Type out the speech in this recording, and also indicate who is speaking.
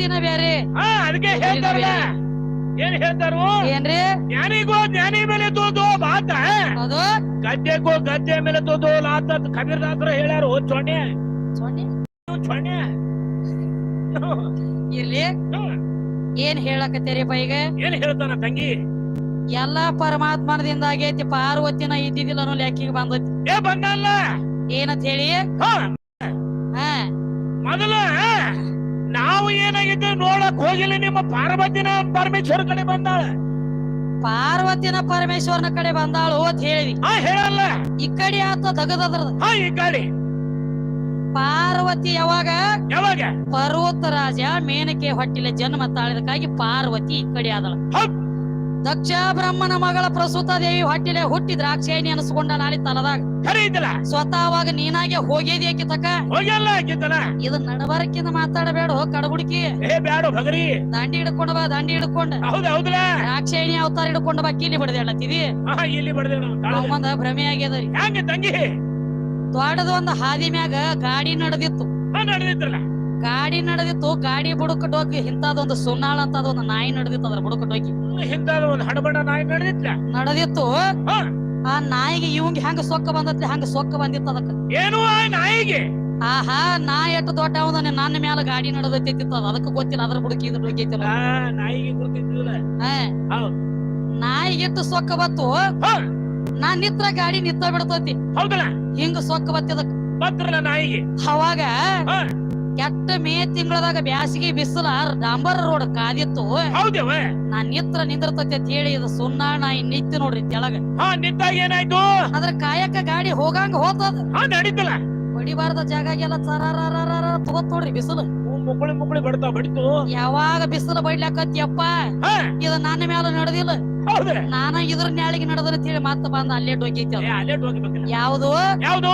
Speaker 1: ಬುದ್ಧಿನ ಬೇರೆ
Speaker 2: ಹಾ ಅದಕ್ಕೆ ಹೇಳ್ತಾರಲ್ಲ. ಏನ್ ಹೇಳ್ತಾರು?
Speaker 1: ಏನ್ರಿ?
Speaker 2: ಜ್ಞಾನಿಗೋ ಜ್ಞಾನಿ ಮೇಲೆ ತೋದು ಬಾತ
Speaker 1: ಅದು
Speaker 2: ಗದ್ದೆಗೋ ಗದ್ದೆ ಮೇಲೆ ತೋದು ಲಾತ ಕಬೀರ್ ದಾಸರ ಹೇಳ್ಯಾರು ಚೊಣ್ಣೆ
Speaker 1: ಸೊನ್ನೆ
Speaker 2: ಚೊಣ್ಣೆ
Speaker 1: ಇರ್ಲಿ. ಏನ್ ಹೇಳಕತ್ತೀರಿಪ್ಪ ಈಗ?
Speaker 2: ಏನ್ ಹೇಳ್ತಾನ ತಂಗಿ?
Speaker 1: ಎಲ್ಲಾ ಪರಮಾತ್ಮನದಿಂದ ಆಗೈತಿ ಪಾರ್ವತಿನ ಇದ್ದಿದ್ದಿಲ್ಲ ಅನ್ನೋ ಲೆಕ್ಕಿಗೆ ಬಂದೈತಿ.
Speaker 2: ಏ ಬಂದಲ್ಲ.
Speaker 1: ಏನಂತ ಹೇಳಿ?
Speaker 2: ಹಾ.
Speaker 1: ಹಾ.
Speaker 2: ಮೊದಲ ನಾವು ಏನಾಗಿದ್ದು ನೋಡಕ್ ಹೋಗಿಲ್ಲ ನಿಮ್ಮ ಪಾರ್ವತಿನ ಪರಮೇಶ್ವರ ಕಡೆ ಬಂದಾಳ.
Speaker 1: ಪಾರ್ವತಿನ ಪರಮೇಶ್ವರನ ಕಡೆ ಬಂದಾಳು ಅಂತ ಹೇಳಿ
Speaker 2: ಆ ಹೇಳಲ್ಲ.
Speaker 1: ಈ ಕಡೆ ಆತ ತಗದದ್ರದ
Speaker 2: ಹಾ ಈ
Speaker 1: ಪಾರ್ವತಿ ಯಾವಾಗ?
Speaker 2: ಯಾವಾಗ?
Speaker 1: ಪರ್ವತ ರಾಜ ಮೇನಕೆ ಹೊಟ್ಟಿಲೆ ಜನ್ಮ ತಾಳಿದಕ್ಕಾಗಿ ಪಾರ್ವತಿ ಈ ಕಡೆ ಆದಳ.
Speaker 2: ಹೌದ್.
Speaker 1: ದಕ್ಷ ಬ್ರಹ್ಮನ ಮಗಳ ಪ್ರಸೂತ ದೇವಿ ಹೊಟ್ಟಿಲೆ ಹುಟ್ಟಿ ದ್ರಾಕ್ಷಾಯಿನಿ ಅನಿಸ್ಕೊಂಡ ನಾಳೆ ತಲದಾಗ. ಸ್ವತಃ ಅವಾಗ ನೀನಾಗೆ ಹೋಗಿದಿ ಆಕಿ ತಕ
Speaker 2: ಹೋಗ್ಯಲ್ಲ
Speaker 1: ಇದು ನಡಬರಕ್ಕಿಂದ ಮಾತಾಡಬೇಡ ಕಡಬುಡ್ಕಿ.
Speaker 2: ಏ ಬ್ಯಾಡ ಭಗರಿ.
Speaker 1: ದಂಡಿ ಹಿಡ್ಕೊಂಡ ಬಾ ದಾಂಡಿ ಹಿಡ್ಕೊಂಡ.
Speaker 2: ಹೌದು ಹೌದಲ್ಲ.
Speaker 1: ದ್ರಾಕ್ಷಾಯಣಿ ಅವತಾರ ಹಿಡ್ಕೊಂಡ ಬಾ ಕೀಲಿ ಬಿಡದೇಳತ್ತಿದಿ
Speaker 2: ಹಾ ಇಲ್ಲಿ
Speaker 1: ಭ್ರಮೆ ಆಗ್ಯದರಿ
Speaker 2: ತೋಟದ ತಂಗಿ?
Speaker 1: ದೊಡ್ಡದ ಒಂದು ಹಾದಿ ಮ್ಯಾಗ ಗಾಡಿ ನಡೆದಿತ್ತು.
Speaker 2: ನಡೆದಿತ್ತಲ್ಲ.
Speaker 1: ಗಾಡಿ ನಡೆದಿತ್ತು ಗಾಡಿ ಬುಡಕ ಡೋಗಿ ಇಂತದೊಂದು ಸುನಾಳ ಅಂತ ಒಂದು ನಾಯಿ ನಡೆದಿತ್ತು ಅದ್ರ ಬುಡಕ
Speaker 2: ಹಿಂದಾದ ಒಂದ್ ಹಡಬಡ ನಾಯಿ
Speaker 1: ನಡೆದಿತ್ತು. ಆ ನಾಯಿಗೆ ಇವಂಗ ಹೆಂಗ ಸೊಕ್ಕ ಬಂದತ್ಲಿ ಹಂಗ ಸೊಕ್ಕ ಬಂದಿತ್ತು ಅದಕ್ಕ.
Speaker 2: ಏನು ಆ ನಾಯಿಗೆ?
Speaker 1: ಆಹಾ ನಾ ಎಷ್ಟು ದೊಡ್ಡ ಅವನ ನನ್ನ ಮ್ಯಾಲ ಗಾಡಿ ನಡೆದೈತಿತ್ತು ಅದ. ಅದಕ್ಕೆ ಗೊತ್ತಿಲ್ಲ ಅದ್ರ ಬುಡಕಿ ಇದ್ರ ಬಗ್ಗೆ ಐತಿಲ್ಲ
Speaker 2: ಆ ನಾಯಿಗೆ ಗೊತ್ತಿದ್ದಿಲ್ಲ.
Speaker 1: ಹಾ.
Speaker 2: ಹೌದ್.
Speaker 1: ನಾಯಿಗೆಟ್ಟು ಸೊಕ್ಕ ಬತ್ತು ನಾ ನಿತ್ರ ಗಾಡಿ ನಿತ್ತ ಬಿಡ್ತೈತಿ.
Speaker 2: ಹೌದಲ್ಲ?
Speaker 1: ಹಿಂಗ ಸೊಕ್ಕ ಬತ್ತಿದಕ್
Speaker 2: ಪತ್ರಲ್ಲ ನಾಯಿಗೆ?
Speaker 1: ಅವಾಗ ಕೆಟ್ಟ ಮೇ ತಿಂಗಳದಾಗ ಬ್ಯಾಸಿಗೆ ಬಿಸಿಲ ಡಾಂಬರ್ ರೋಡ್ ಕಾದಿತ್ತು.
Speaker 2: ಹೌದೇವ?
Speaker 1: ನಾ ನಿತ್ರ ನಿಂದಿರ್ತೈತಿ ಅಂತ ಹೇಳಿ ಇದು ಸುಣ್ಣ ನಾ ನಿತ್ತಿ ನೋಡ್ರಿ ತೆಳಗ.
Speaker 2: ಹಾ ನಿಂತಾಗ ಏನಾಯ್ತು?
Speaker 1: ಅದ್ರ ಕಾಯಕ ಗಾಡಿ ಹೋಗಂಗ ಹೋತದ.
Speaker 2: ಹಾ ನಡೀತಲ್ಲ
Speaker 1: ಹೊಡಿಬಾರ್ದ ಜಾಗಾಗೆಲ್ಲ ಚರಾರ ತಗೋತ್ ನೋಡ್ರಿ ಬಿಸಿಲು.
Speaker 2: ಮುಕ್ಕಳಿ ಮುಕ್ಕಳಿ ಬಡ್ತಾ ಬಡಿತು.
Speaker 1: ಯಾವಾಗ ಬಿಸಿಲು ಬಡ್ಲಾಕತ್ತಿಯಪ್ಪ
Speaker 2: ಹಾ.
Speaker 1: ಇದು ನನ್ನ ಮ್ಯಾಲ ನಡೆದಿಲ್ಲ.
Speaker 2: ಹೌದ.
Speaker 1: ನಾನ ಇದ್ರ ನ್ಯಾಳಿಗೆ ನಡೆದ್ರೆ ಅಂತ ಹೇಳಿ ಮತ್ತೆ ಬಂದ ಅಲ್ಲೇ ಯಾವುದು?
Speaker 2: ಯಾವ್ದು?